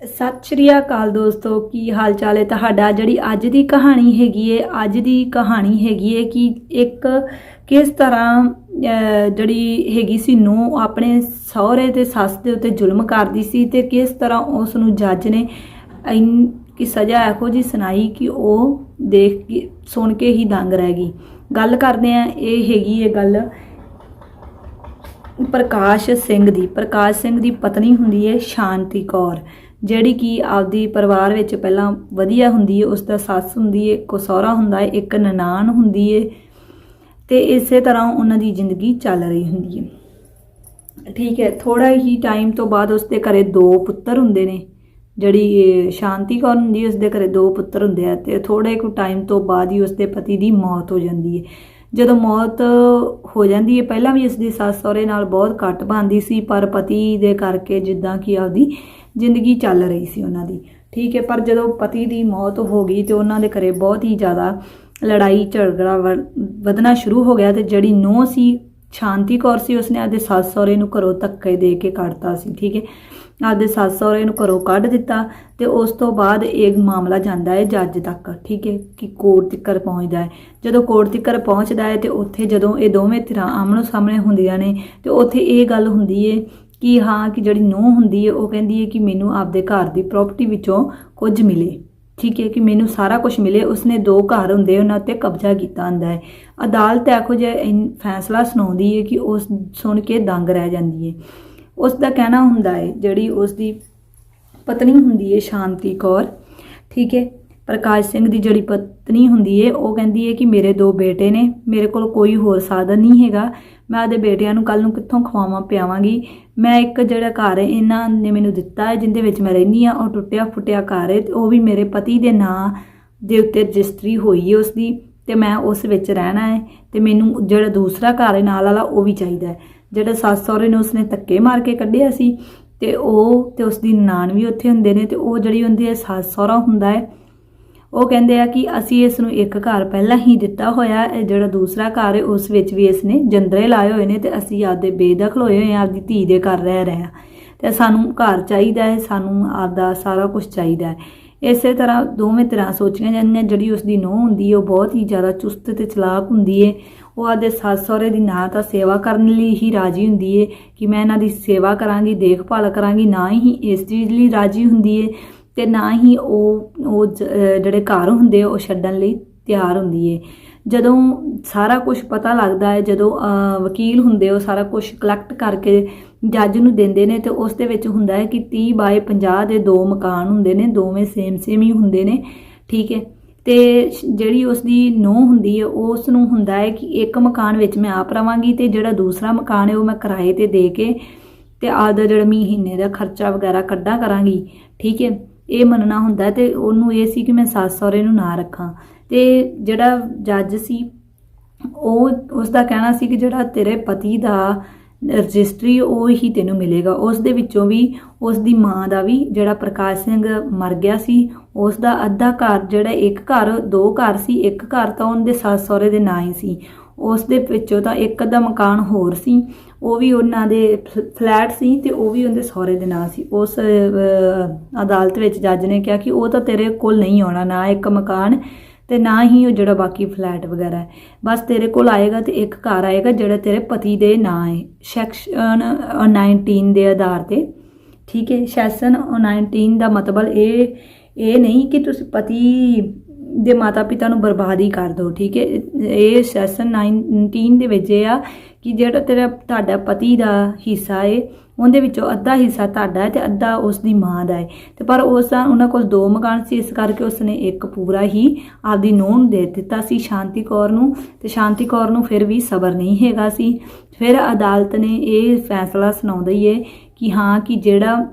ਸਤਿ ਸ਼੍ਰੀ ਅਕਾਲ ਦੋਸਤੋ, ਕੀ ਹਾਲ ਚਾਲ ਹੈ ਤੁਹਾਡਾ? ਜਿਹੜੀ ਅੱਜ ਦੀ ਕਹਾਣੀ ਹੈਗੀ ਹੈ ਅੱਜ ਦੀ ਕਹਾਣੀ ਹੈਗੀ ਹੈ ਕਿ ਇੱਕ ਕਿਸ ਤਰ੍ਹਾਂ ਜਿਹੜੀ ਹੈਗੀ ਸੀ ਨੂੰ ਆਪਣੇ ਸਹੁਰੇ ਤੇ ਸੱਸ ਦੇ ਉੱਤੇ ਜ਼ੁਲਮ ਕਰਦੀ ਸੀ ਤੇ ਕਿਸ ਤਰ੍ਹਾਂ ਉਸ ਨੂੰ ਜੱਜ ਨੇ ਇੰਨ ਸਜ਼ਾ ਇਹੋ ਜੀ ਸੁਣਾਈ ਕਿ ਉਹ ਦੇਖ ਕੇ, ਸੁਣ ਕੇ ਹੀ ਦੰਗ ਰਹਿ ਗਈ। ਗੱਲ ਕਰਦੇ ਆ ਇਹ ਹੈਗੀ ਹੈ ਗੱਲ ਪ੍ਰਕਾਸ਼ ਸਿੰਘ ਦੀ, ਪ੍ਰਕਾਸ਼ ਸਿੰਘ ਦੀ ਪਤਨੀ ਹੁੰਦੀ ਹੈ ਸ਼ਾਂਤੀ ਕੌਰ, ਜਿਹੜੀ ਕਿ ਆਪਦੀ ਪਰਿਵਾਰ ਵਿੱਚ ਪਹਿਲਾਂ ਵਧੀਆ ਹੁੰਦੀ ਹੈ ਉਸ ਦਾ ਸੱਸ ਹੁੰਦੀ ਹੈ ਇੱਕ ਸਹੁਰਾ ਹੁੰਦਾ ਹੈ ਇੱਕ ਨਨਾਣ ਹੁੰਦੀ ਹੈ ਤੇ ਇਸੇ ਤਰ੍ਹਾਂ ਉਹਨਾਂ ਦੀ ਜ਼ਿੰਦਗੀ ਚੱਲ ਰਹੀ ਹੁੰਦੀ ਹੈ ਠੀਕ ਹੈ ਥੋੜਾ ਹੀ ਟਾਈਮ ਤੋਂ ਬਾਅਦ ਉਸਦੇ ਘਰੇ ਦੋ ਪੁੱਤਰ ਹੁੰਦੇ ਨੇ, ਜਿਹੜੀ ਸ਼ਾਂਤੀ ਕੌਰ ਹੁੰਦੀ ਹੈ ਉਸਦੇ ਘਰੇ ਦੋ ਪੁੱਤਰ ਹੁੰਦੇ ਆ, ਤੇ ਥੋੜੇ ਕੁ ਟਾਈਮ ਤੋਂ ਬਾਅਦ ਹੀ ਉਸਦੇ ਪਤੀ ਦੀ ਮੌਤ ਹੋ ਜਾਂਦੀ ਹੈ ਜਦੋਂ ਮੌਤ ਹੋ ਜਾਂਦੀ ਹੈ, ਪਹਿਲਾਂ ਵੀ ਇਸਦੀ ਸੱਸ ਸਹੁਰੇ ਨਾਲ ਬਹੁਤ ਘੱਟ ਬਣਦੀ ਸੀ, ਪਰ ਪਤੀ ਦੇ ਕਰਕੇ ਜਿੱਦਾਂ ਕਿ ਆਪਦੀ ਜ਼ਿੰਦਗੀ ਚੱਲ ਰਹੀ ਸੀ ਉਹਨਾਂ ਦੀ। ਠੀਕ ਹੈ, ਪਰ ਜਦੋਂ ਪਤੀ ਦੀ ਮੌਤ ਹੋ ਗਈ ਤੇ ਉਹਨਾਂ ਦੇ ਘਰੇ ਬਹੁਤ ਹੀ ਜ਼ਿਆਦਾ ਲੜਾਈ, ਝਗੜਾ ਵ- ਵਧਣਾ ਸ਼ੁਰੂ ਹੋ ਗਿਆ ਤੇ ਜਿਹੜੀ ਨੂੰਹ ਸੀ ਸ਼ਾਂਤੀ ਕੌਰ ਸੀ, ਉਸਨੇ ਆਪਦੇ ਸੱਸ ਸਹੁਰੇ ਨੂੰ ਘਰੋਂ ਧੱਕੇ ਦੇ ਕੇ ਕੱਢਤਾ ਸੀ, ਠੀਕ ਹੈ। ਆਪਦੇ ਸੱਸ ਸਹੁਰੇ ਨੂੰ ਘਰੋਂ ਕੱਢ ਦਿੱਤਾ ਤੇ ਉਸ ਤੋਂ ਬਾਅਦ ਇਹ ਮਾਮਲਾ ਜਾਂਦਾ ਹੈ ਜੱਜ ਤੱਕ, ਠੀਕ ਹੈ, ਕਿ ਕੋਰਟ ਤੱਕ ਪਹੁੰਚਦਾ ਹੈ। ਜਦੋਂ ਕੋਰਟ ਤੱਕ ਪਹੁੰਚਦਾ ਹੈ ਤੇ ਉੱਥੇ ਜਦੋਂ ਇਹ ਦੋਵੇਂ ਧਿਰਾਂ ਆਮਣੋ ਸਾਹਮਣੇ ਹੁੰਦੀਆਂ ਨੇ ਤੇ ਉੱਥੇ ਇਹ ਗੱਲ ਹੁੰਦੀ ਹੈ ਕਿ ਹਾਂ, ਕਿ ਜਿਹੜੀ ਨੂੰਹ ਹੁੰਦੀ ਹੈ, ਉਹ ਕਹਿੰਦੀ ਹੈ ਕਿ ਮੈਨੂੰ ਆਪਦੇ ਘਰ ਦੀ ਪ੍ਰਾਪਰਟੀ ਵਿੱਚੋਂ ਕੁਝ ਮਿਲੇ। ਠੀਕ ਹੈ ਕਿ ਮੈਨੂੰ ਸਾਰਾ ਕੁਝ ਮਿਲੇ, ਉਸਨੇ ਦੋ ਘਰ ਹੁੰਦੇ, ਉਹਨਾਂ ਤੇ ਕਬਜ਼ਾ ਕੀਤਾ ਹੁੰਦਾ ਹੈ। ਅਦਾਲਤ ਇਹੋ ਜਿਹਾ ਇਨ- ਫੈਸਲਾ ਸੁਣਾਉਂਦੀ ਹੈ ਕਿ ਉਸ ਸੁਣ ਕੇ ਦੰਗ ਰਹਿ ਜਾਂਦੀ ਹੈ। ਉਸ ਦਾ ਕਹਿਣਾ ਹੁੰਦਾ ਹੈ, ਜਿਹੜੀ ਉਸ ਦੀ ਪਤਨੀ ਹੁੰਦੀ ਹੈ ਸ਼ਾਂਤੀ ਕੌਰ, ਠੀਕ ਹੈ ਪ੍ਰਕਾਸ਼ ਸਿੰਘ ਦੀ ਜਿਹੜੀ ਪਤਨੀ ਹੁੰਦੀ ਹੈ ਉਹ ਕਹਿੰਦੀ ਹੈ ਕਿ ਮੇਰੇ ਦੋ ਬੇਟੇ ਨੇ, ਮੇਰੇ ਕੋਲ ਕੋਈ ਹੋਰ ਸਾਧਨ ਨਹੀਂ ਹੈਗਾ, ਮੈਂ ਆਪਦੇ ਬੇਟਿਆਂ ਨੂੰ ਕੱਲ ਨੂੰ ਕਿੱਥੋਂ ਖਵਾਵਾਂ, ਪਿਆਵਾਂਗੀ। ਮੈਂ ਇੱਕ ਜਿਹੜਾ ਘਰ ਹੈ ਇਹਨਾਂ ਨੇ ਮੈਨੂੰ ਦਿੱਤਾ ਹੈ ਜਿੰਦੇ ਵਿੱਚ ਮੈਂ ਰਹਿੰਦੀ ਆ, ਉਹ ਟੁੱਟਿਆ ਫੁੱਟਿਆ ਘਰ ਹੈ ਤੇ ਉਹ ਵੀ ਮੇਰੇ ਪਤੀ ਦੇ ਨਾਂ ਦੇ ਉੱਤੇ ਰਜਿਸਟਰੀ ਹੋਈ ਹੈ ਉਸ ਦੀ ਤੇ ਮੈਂ ਉਸ ਵਿੱਚ ਰਹਿਣਾ ਹੈ ਤੇ ਮੈਨੂੰ ਜਿਹੜਾ ਦੂਸਰਾ ਘਰ ਹੈ ਨਾਲ ਵਾਲਾ, ਉਹ ਵੀ ਚਾਹੀਦਾ ਹੈ ਜਿਹੜਾ ਸੱਸ ਸਹੁਰੇ ਨੇ, ਉਸਨੇ ਧੱਕੇ ਮਾਰ ਕੇ ਕੱਢਿਆ ਸੀ, ਤੇ ਉਹ ਤੇ ਉਸ ਦੀ ਨਾਨ ਵੀ ਉੱਥੇ ਹੁੰਦੇ ਨੇ, ਤੇ ਉਹ ਜਿਹੜੀ ਹੁੰਦੀ ਹੈ ਸੱਸ ਸਹੁਰਾ ਹੁੰਦਾ ਹੈ ਉਹ ਕਹਿੰਦੇ ਆ ਕਿ ਅਸੀਂ ਇਸ ਨੂੰ ਇੱਕ ਘਰ ਪਹਿਲਾਂ ਹੀ ਦਿੱਤਾ ਹੋਇਆ ਇਹ ਜਿਹੜਾ ਦੂਸਰਾ ਘਰ ਹੈ, ਉਸ ਵਿੱਚ ਵੀ ਇਸ ਨੇ ਜੰਦਰੇ ਲਾਏ ਹੋਏ ਨੇ ਤੇ ਅਸੀਂ ਆਪਦੇ ਬੇਦਖਲ ਹੋਏ ਹੋਏ ਆ ਆਪਦੀ ਧੀ ਦੇ ਘਰ ਰਹਿ ਰਹੇ ਆ ਤੇ ਸਾਨੂੰ ਘਰ ਚਾਹੀਦਾ ਹੈ, ਸਾਨੂੰ ਆਪਦਾ ਸਾਰਾ ਕੁਝ ਚਾਹੀਦਾ ਹੈ। ਇਸੇ ਤਰ੍ਹਾਂ ਦੋਵੇਂ ਤਰ੍ਹਾਂ ਸੋਚੀਆਂ ਜਾਂਦੀਆਂ, ਜਿਹੜੀ ਉਸ ਦੀ ਨੂੰਹ ਹੁੰਦੀ ਹੈ, ਉਹ ਬਹੁਤ ਹੀ ਜ਼ਿਆਦਾ ਚੁਸਤ ਤੇ ਚਲਾਕ ਹੁੰਦੀ ਹੈ। ਉਹ ਆਪਦੇ ਸੱਸ ਸਹੁਰੇ ਦੀ ਨਾ ਤਾਂ ਸੇਵਾ ਕਰਨ ਲਈ ਹੀ ਰਾਜੀ ਹੁੰਦੀ ਹੈ ਕਿ ਮੈਂ ਇਹਨਾਂ ਦੀ ਸੇਵਾ ਕਰਾਂਗੀ, ਦੇਖਭਾਲ ਕਰਾਂਗੀ, ਨਾ ਹੀ ਇਸ ਚੀਜ਼ ਲਈ ਰਾਜੀ ਹੁੰਦੀ ਹੈ। ਤੇ ਨਾ ਹੀ ਉਹ ਉਹ ਜਿਹੜੇ ਘਰ ਹੁੰਦੇ ਉਹ ਛੱਡਣ ਲਈ ਤਿਆਰ ਹੁੰਦੀ ਹੈ ਜਦੋਂ ਸਾਰਾ ਕੁਝ ਪਤਾ ਲੱਗਦਾ ਹੈ ਜਦੋਂ ਵਕੀਲ ਹੁੰਦੇ ਉਹ ਸਾਰਾ ਕੁਝ ਕਲੈਕਟ ਕਰਕੇ ਜੱਜ ਨੂੰ ਦਿੰਦੇ ਨੇ ਤੇ ਉਸ ਦੇ ਵਿੱਚ ਹੁੰਦਾ ਹੈ ਕਿ 30 ਬਾਏ 50 ਦੇ ਦੋ ਮਕਾਨ ਹੁੰਦੇ ਨੇ, ਦੋਵੇਂ ਸੇਮ ਸੇਮ ਹੀ ਹੁੰਦੇ ਨੇ, ਠੀਕ ਹੈ ਤੇ ਜਿਹੜੀ ਉਸ ਦੀ ਨੂੰਹ ਹੁੰਦੀ ਹੈ ਉਸ ਨੂੰ ਹੁੰਦਾ ਹੈ ਕਿ ਇੱਕ ਮਕਾਨ ਵਿੱਚ ਮੈਂ ਆਪ ਰਵਾਂਗੀ ਤੇ ਜਿਹੜਾ ਦੂਸਰਾ ਮਕਾਨ ਹੈ ਉਹ ਮੈਂ ਕਿਰਾਏ ਤੇ ਦੇ ਕੇ ਤੇ ਆਪਦਾ ਜਿਹੜਾ ਮਹੀਨੇ ਦਾ ਖਰਚਾ ਵਗੈਰਾ ਕੱਢਾ ਕਰਾਂਗੀ, ਠੀਕ ਹੈ ਇਹ ਮੰਨਣਾ ਹੁੰਦਾ ਹੈ ਤੇ ਉਹਨੂੰ ਇਹ ਸੀ ਕਿ ਮੈਂ ਸੱਸ ਸਹੁਰੇ ਨੂੰ ਨਾ ਰੱਖਾਂ। ਤੇ ਜਿਹੜਾ ਜੱਜ ਸੀ, ਉਹ ਉਸ ਦਾ ਕਹਿਣਾ ਸੀ ਕਿ ਜਿਹੜਾ ਤੇਰੇ ਪਤੀ ਦਾ ਰਜਿਸਟਰੀ, ਉਹ ਹੀ ਤੈਨੂੰ ਮਿਲੇਗਾ। ਉਸ ਦੇ ਵਿੱਚੋਂ ਵੀ ਉਸ ਦੀ ਮਾਂ ਦਾ ਵੀ ਜਿਹੜਾ ਪ੍ਰਕਾਸ਼ ਸਿੰਘ ਮਰ ਗਿਆ ਸੀ ਉਸ ਦਾ ਅੱਧਾ ਘਰ ਜਿਹੜਾ ਇੱਕ ਘਰ, ਦੋ ਘਰ ਸੀ, ਇੱਕ ਘਰ ਤਾਂ ਉਹਦੇ ਸੱਸ ਸਹੁਰੇ ਦੇ ਨਾਂ ਹੀ ਸੀ। ਉਸ ਦੇ ਵਿੱਚੋਂ ਤਾਂ ਇੱਕ ਅੱਧਾ ਮਕਾਨ ਹੋਰ ਸੀ। ਉਹ ਵੀ ਉਹਨਾਂ ਦੇ ਫ- ਫਲੈਟ ਸੀ ਤੇ ਉਹ ਵੀ ਉਹਦੇ ਸਹੁਰੇ ਦੇ ਨਾਂ ਸੀ। ਉਸ ਅਦਾਲਤ ਵਿੱਚ ਜੱਜ ਨੇ ਕਿਹਾ ਕਿ ਉਹ ਤਾਂ ਤੇਰੇ ਕੋਲ ਨਹੀਂ ਆਉਣਾ, ਨਾ ਇੱਕ ਮਕਾਨ ਤੇ ਨਾ ਹੀ ਉਹ ਜਿਹੜਾ ਬਾਕੀ ਫਲੈਟ ਵਗੈਰਾ ਬਸ ਤੇਰੇ ਕੋਲ ਆਏਗਾ ਤੇ ਇੱਕ ਘਰ ਆਏਗਾ ਜਿਹੜਾ ਤੇਰੇ ਪਤੀ ਦੇ ਨਾਂ ਹੈ। ਸੈਕਸ਼ਨ 19 ਦੇ ਆਧਾਰ ਤੇ। ਠੀਕ ਹੈ ਸੈਸ਼ਨ 19 ਦਾ ਮਤਲਬ ਇਹ ਇਹ ਨਹੀਂ ਕਿ ਤੁਸੀਂ ਪਤੀ ਦੇ ਮਾਤਾ ਪਿਤਾ ਨੂੰ ਬਰਬਾਦ ਹੀ ਕਰ ਦਿਓ। ਠੀਕ ਹੈ, ਇਹ ਸੈਸ਼ਨ 19 ਦੇ ਵਿੱਚ ਇਹ ਆ ਕਿ ਜਿਹੜਾ ਤੇਰਾ ਤੁਹਾਡਾ ਪਤੀ ਦਾ ਹਿੱਸਾ ਏ, ਉਹਦੇ ਵਿੱਚੋਂ ਅੱਧਾ ਹਿੱਸਾ ਤੁਹਾਡਾ ਹੈ ਤੇ ਅੱਧਾ ਉਸ ਦੀ ਮਾਂ ਦਾ ਹੈ ਤੇ ਪਰ ਉਸ ਦਾ, ਉਹਨਾਂ ਕੋਲ ਦੋ ਮਕਾਨ ਸੀ, ਇਸ ਕਰਕੇ ਉਸਨੇ ਇੱਕ ਪੂਰਾ ਹੀ ਆਪਦੀ ਨੂੰਹ ਨੂੰ ਦੇ ਦਿੱਤਾ ਸੀ ਸ਼ਾਂਤੀ ਕੌਰ ਨੂੰ। ਤੇ ਸ਼ਾਂਤੀ ਕੌਰ ਨੂੰ ਫਿਰ ਵੀ ਸਬਰ ਨਹੀਂ ਹੈਗਾ ਸੀ। ਫਿਰ ਅਦਾਲਤ ਨੇ ਇਹ ਫੈਸਲਾ ਸੁਣਾਉਂਦਾ ਹੀ ਹੈ ਕਿ ਹਾਂ, ਕਿ ਜਿਹੜਾ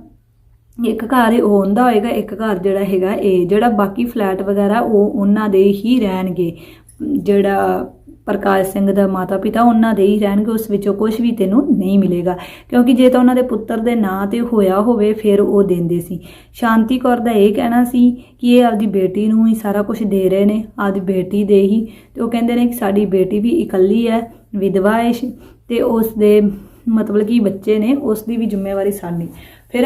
ਇੱਕ ਘਰ ਹੈ ਉਹ ਉਹਦਾ ਹੋਏਗਾ, ਇੱਕ ਘਰ ਜਿਹੜਾ ਹੈਗਾ ਇਹ ਜਿਹੜਾ ਬਾਕੀ ਫਲੈਟ ਵਗੈਰਾ ਉਹ ਉਹਨਾਂ ਦੇ ਹੀ ਰਹਿਣਗੇ। ਜਿਹੜਾ ਪ੍ਰਕਾਸ਼ ਸਿੰਘ ਦਾ ਮਾਤਾ ਪਿਤਾ ਉਹਨਾਂ ਦੇ ਹੀ ਰਹਿਣਗੇ, ਉਸ ਵਿੱਚੋਂ ਕੁਝ ਵੀ ਤੈਨੂੰ ਨਹੀਂ ਮਿਲੇਗਾ। ਕਿਉਂਕਿ ਜੇ ਤਾਂ ਉਹਨਾਂ ਦੇ ਪੁੱਤਰ ਦੇ ਨਾਂ ਤੇ ਹੋਇਆ ਹੋਵੇ, ਫਿਰ ਉਹ ਦਿੰਦੇ ਸੀ। ਸ਼ਾਂਤੀ ਕੌਰ ਦਾ ਇਹ ਕਹਿਣਾ ਸੀ ਕਿ ਇਹ ਆਪਦੀ ਬੇਟੀ ਨੂੰ ਹੀ ਸਾਰਾ ਕੁਝ ਦੇ ਰਹੇ ਨੇ, ਆਪਦੀ ਬੇਟੀ ਦੇ ਹੀ। ਤੇ ਉਹ ਕਹਿੰਦੇ ਨੇ ਕਿ ਸਾਡੀ ਬੇਟੀ ਵੀ ਇਕੱਲੀ ਹੈ, ਵਿਧਵਾ ਹੈ ਸ਼- ਤੇ ਉਸ ਦੇ ਮਤਲਬ ਕਿ ਬੱਚੇ ਨੇ ਉਸ ਦੀ ਵੀ ਜ਼ਿੰਮੇਵਾਰੀ ਸਾਡੀ ਫਿਰ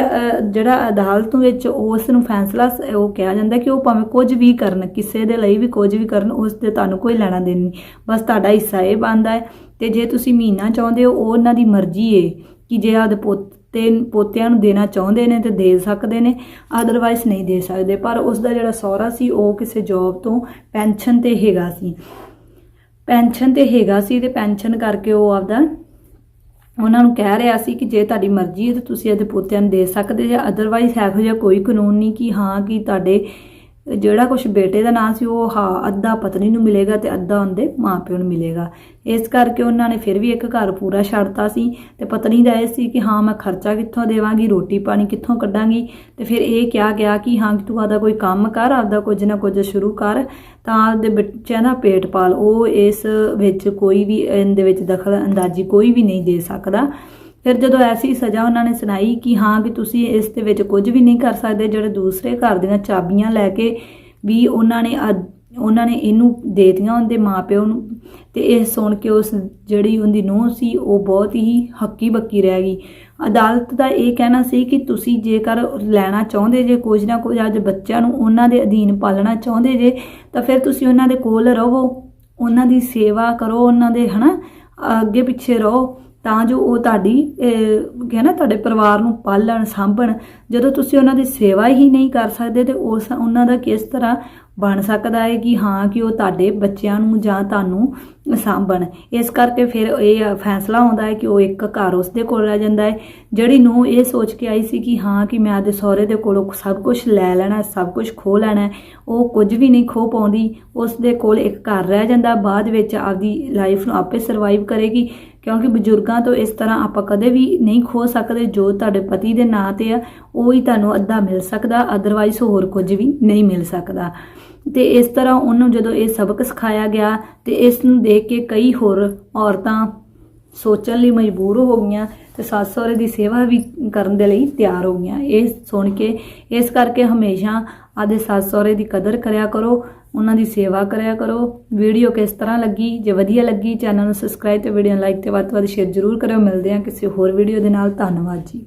ਜਿਹੜਾ ਅਦਾਲਤ ਵਿੱਚ ਉਸ ਨੂੰ ਫੈਸਲਾ ਉਹ ਕਿਹਾ ਜਾਂਦਾ ਕਿ ਉਹ ਭਾਵੇਂ ਕੁਝ ਵੀ ਕਰਨ, ਕਿਸੇ ਦੇ ਲਈ ਵੀ ਕੁਝ ਵੀ ਕਰਨ, ਉਸ ਤੇ ਤੁਹਾਨੂੰ ਕੋਈ ਲੈਣਾ ਦੇਣਾ ਨਹੀਂ। ਬਸ ਤੁਹਾਡਾ ਹਿੱਸਾ ਇਹ ਬਣਦਾ ਹੈ ਤੇ ਜੇ ਤੁਸੀਂ ਮਹੀਨਾ ਚਾਹੁੰਦੇ ਹੋ, ਉਹ ਉਹਨਾਂ ਦੀ ਮਰਜ਼ੀ ਏ ਕਿ ਜੇ ਆਦੇ ਪੋਤੇ, ਪੋਤਿਆਂ ਨੂੰ ਦੇਣਾ ਚਾਹੁੰਦੇ ਨੇ ਤੇ ਦੇ ਸਕਦੇ ਨੇ ਅਦਰਵਾਈਜ਼ ਨਹੀਂ ਦੇ ਸਕਦੇ। ਪਰ ਉਸ ਦਾ ਜਿਹੜਾ ਸਹੁਰਾ ਸੀ, ਉਹ ਕਿਸੇ ਜੌਬ ਤੋਂ ਪੈਨਸ਼ਨ ਤੇ ਹੈਗਾ ਸੀ। ਪੈਨਸ਼ਨ ਤੇ ਹੈਗਾ ਸੀ ਤੇ ਪੈਨਸ਼ਨ ਕਰਕੇ ਉਹ ਆਪਦਾ ਉਹਨਾਂ ਨੂੰ ਕਹਿ ਰਿਹਾ ਸੀ ਕਿ ਜੇ ਤੁਹਾਡੀ ਮਰਜ਼ੀ ਹੈ ਤਾਂ ਤੁਸੀਂ ਇਹਦੇ ਪੋਤਿਆਂ ਨੂੰ ਦੇ ਸਕਦੇ ਜੇ ਅਦਰਵਾਈਜ਼ ਇਹੋ ਜਿਹਾ ਕੋਈ ਕਾਨੂੰਨ ਨਹੀਂ ਕਿ ਹਾਂ ਕਿ ਤੁਹਾਡੇ ਜਿਹੜਾ ਕੁਝ ਬੇਟੇ ਦਾ ਨਾਂ ਸੀ ਉਹ ਹਾਂ ਅੱਧਾ ਪਤਨੀ ਨੂੰ ਮਿਲੇਗਾ ਤੇ ਅੱਧਾ ਉਹਦੇ ਮਾਪਿਓ ਨੂੰ ਮਿਲੇਗਾ। ਇਸ ਕਰਕੇ ਉਹਨਾਂ ਨੇ ਫਿਰ ਵੀ ਇੱਕ ਘਰ ਪੂਰਾ ਛੱਡਤਾ ਸੀ ਤੇ ਪਤਨੀ ਦਾ ਇਹ ਸੀ ਕਿ ਹਾਂ, ਮੈਂ ਖਰਚਾ ਕਿੱਥੋਂ ਦੇਵਾਂਗੀ, ਰੋਟੀ ਪਾਣੀ ਕਿੱਥੋਂ ਕੱਢਾਂਗੀ? ਤੇ ਫਿਰ ਇਹ ਕਿਹਾ ਗਿਆ ਕਿ ਹਾਂ ਤੂੰ ਆਦਾ ਕੋਈ ਕੰਮ ਕਰ, ਆਪਦਾ ਕੁਝ ਨਾ ਕੁਝ ਸ਼ੁਰੂ ਕਰ, ਤਾਂ ਆਪਦੇ ਬੱਚਿਆਂ ਦਾ ਪੇਟ ਪਾਲ। ਉਹ ਇਸ ਵਿੱਚ ਕੋਈ ਵੀ, ਇਹਦੇ ਵਿੱਚ ਦਖਲ ਅੰਦਾਜ਼ੀ ਕੋਈ ਵੀ ਨਹੀਂ ਦੇ ਸਕਦਾ। ਫਿਰ ਜਦੋਂ ਐਸੀ ਸਜ਼ਾ ਉਹਨਾਂ ਨੇ ਸੁਣਾਈ ਕਿ ਹਾਂ ਵੀ ਤੁਸੀਂ ਇਸ ਦੇ ਵਿੱਚ ਕੁਝ ਵੀ ਨਹੀਂ ਕਰ ਸਕਦੇ, ਜਿਹੜੇ ਦੂਸਰੇ ਘਰ ਦੀਆਂ ਚਾਬੀਆਂ ਲੈ ਕੇ ਵੀ ਉਹਨਾਂ ਨੇ ਅੱਜ- ਉਹਨਾਂ ਨੇ ਇਹਨੂੰ ਦੇ ਦਿੱਤੀਆਂ ਉਹਦੇ ਮਾਪਿਓ ਨੂੰ, ਤੇ ਇਹ ਸੁਣ ਕੇ ਉਸ ਜਿਹੜੀ ਉਹਦੀ ਨੂੰਹ ਸੀ, ਉਹ ਬਹੁਤ ਹੀ ਹੱਕੀ ਬੱਕੀ ਰਹਿ ਗਈ। ਅਦਾਲਤ ਦਾ ਇਹ ਕਹਿਣਾ ਸੀ ਕਿ ਤੁਸੀਂ ਜੇਕਰ ਲੈਣਾ ਚਾਹੁੰਦੇ ਜੇ ਕੁਝ ਨਾ ਕੁਝ ਅੱਜ ਬੱਚਿਆਂ ਨੂੰ ਉਹਨਾਂ ਦੇ ਅਧੀਨ ਪਾਲਣਾ ਚਾਹੁੰਦੇ ਜੇ, ਤਾਂ ਫਿਰ ਤੁਸੀਂ ਉਹਨਾਂ ਦੇ ਕੋਲ ਰਹੋ, ਉਹਨਾਂ ਦੀ ਸੇਵਾ ਕਰੋ, ਉਹਨਾਂ ਦੇ ਹਨਾ, ਅੱਗੇ ਪਿੱਛੇ ਰਹੋ। ਤਾਂ ਜੋ ਉਹ ਤੁਹਾਡੀ ਹੈ ਨਾ, ਤੁਹਾਡੇ ਪਰਿਵਾਰ ਨੂੰ ਪਾਲਣ, ਸਾਂਭਣ। ਜਦੋਂ ਤੁਸੀਂ ਉਹਨਾਂ ਦੀ ਸੇਵਾ ਹੀ ਨਹੀਂ ਕਰ ਸਕਦੇ, ਤੇ ਉਸ, ਉਹਨਾਂ ਦਾ ਕਿਸ ਤਰ੍ਹਾਂ ਬਣ ਸਕਦਾ ਹੈ ਕਿ ਹਾਂ, ਕਿ ਉਹ ਤੁਹਾਡੇ ਬੱਚਿਆਂ ਨੂੰ ਜਾਂ ਤੁਹਾਨੂੰ ਸਾਂਭਣ। ਇਸ ਕਰਕੇ ਫਿਰ ਇਹ ਫੈਸਲਾ ਆਉਂਦਾ ਹੈ ਕਿ ਉਹ ਇੱਕ ਘਰ ਉਸਦੇ ਕੋਲ ਰਹਿ ਜਾਂਦਾ ਹੈ। ਜਿਹੜੀ ਨੂੰ ਇਹ ਸੋਚ ਕੇ ਆਈ ਸੀ ਕਿ ਹਾਂ, ਕਿ ਮੈਂ ਆਦੇ ਸਹੁਰੇ ਦੇ ਕੋਲੋਂ ਸਭ ਕੁਝ ਲੈ ਲੈਣਾ, ਸਭ ਕੁਝ ਖੋ ਲੈਣਾ ਉਹ ਕੁਝ ਵੀ ਨਹੀਂ ਖੋ ਪਾਉਂਦੀ। ਉਸ ਦੇ ਕੋਲ ਇੱਕ ਘਰ ਰਹਿ ਜਾਂਦਾ, ਬਾਅਦ ਵਿੱਚ ਆਪਦੀ ਲਾਈਫ ਨੂੰ ਆਪੇ ਸਰਵਾਈਵ ਕਰੇਗੀ। ਕਿਉਂਕਿ ਬਜ਼ੁਰਗਾਂ ਤੋਂ ਇਸ ਤਰ੍ਹਾਂ ਆਪਾਂ ਕਦੇ ਵੀ ਨਹੀਂ ਖੋ ਸਕਦੇ ਜੋ ਤੁਹਾਡੇ ਪਤੀ ਦੇ ਨਾਂ ਤੇ ਆ, ਉਹ ਹੀ ਤੁਹਾਨੂੰ ਅੱਧਾ ਮਿਲ ਸਕਦਾ ਅਦਰਵਾਈਜ਼ ਹੋਰ ਕੁਝ ਵੀ ਨਹੀਂ ਮਿਲ ਸਕਦਾ। ਤੇ ਇਸ ਤਰ੍ਹਾਂ ਉਹਨੂੰ ਜਦੋਂ ਇਹ ਸਬਕ ਸਿਖਾਇਆ ਗਿਆ ਤੇ ਇਸ ਨੂੰ ਦੇਖ ਕੇ ਕਈ ਹੋਰ ਔਰਤਾਂ ਸੋਚਣ ਲਈ ਮਜਬੂਰ ਹੋ ਗਈਆਂ ਤੇ ਸੱਸ ਸਹੁਰੇ ਦੀ ਸੇਵਾ ਵੀ ਕਰਨ ਦੇ ਲਈ ਤਿਆਰ ਹੋ ਗਈਆਂ। ਇਹ ਸੁਣ ਕੇ ਇਸ ਕਰਕੇ ਹਮੇਸ਼ਾ ਆਦੇ ਸੱਸ ਸਹੁਰੇ ਦੀ ਕਦਰ ਕਰਿਆ ਕਰੋ ਉਹਨਾਂ ਦੀ ਸੇਵਾ ਕਰਿਆ ਕਰੋ। ਵੀਡੀਓ ਕਿਸ ਤਰ੍ਹਾਂ ਲੱਗੀ? ਜੇ ਵਧੀਆ ਲੱਗੀ, ਚੈਨਲ ਨੂੰ ਸਬਸਕ੍ਰਾਈਬ ਤੇ ਵੀਡੀਓ ਨੂੰ ਲਾਈਕ ਤੇ ਵੱਧ ਤੋਂ ਵੱਧ ਸ਼ੇਅਰ ਜ਼ਰੂਰ ਕਰਿਓ। ਮਿਲਦੇ ਹਾਂ ਕਿਸੇ ਹੋਰ ਵੀਡੀਓ ਦੇ ਨਾਲ। ਧੰਨਵਾਦ ਜੀ।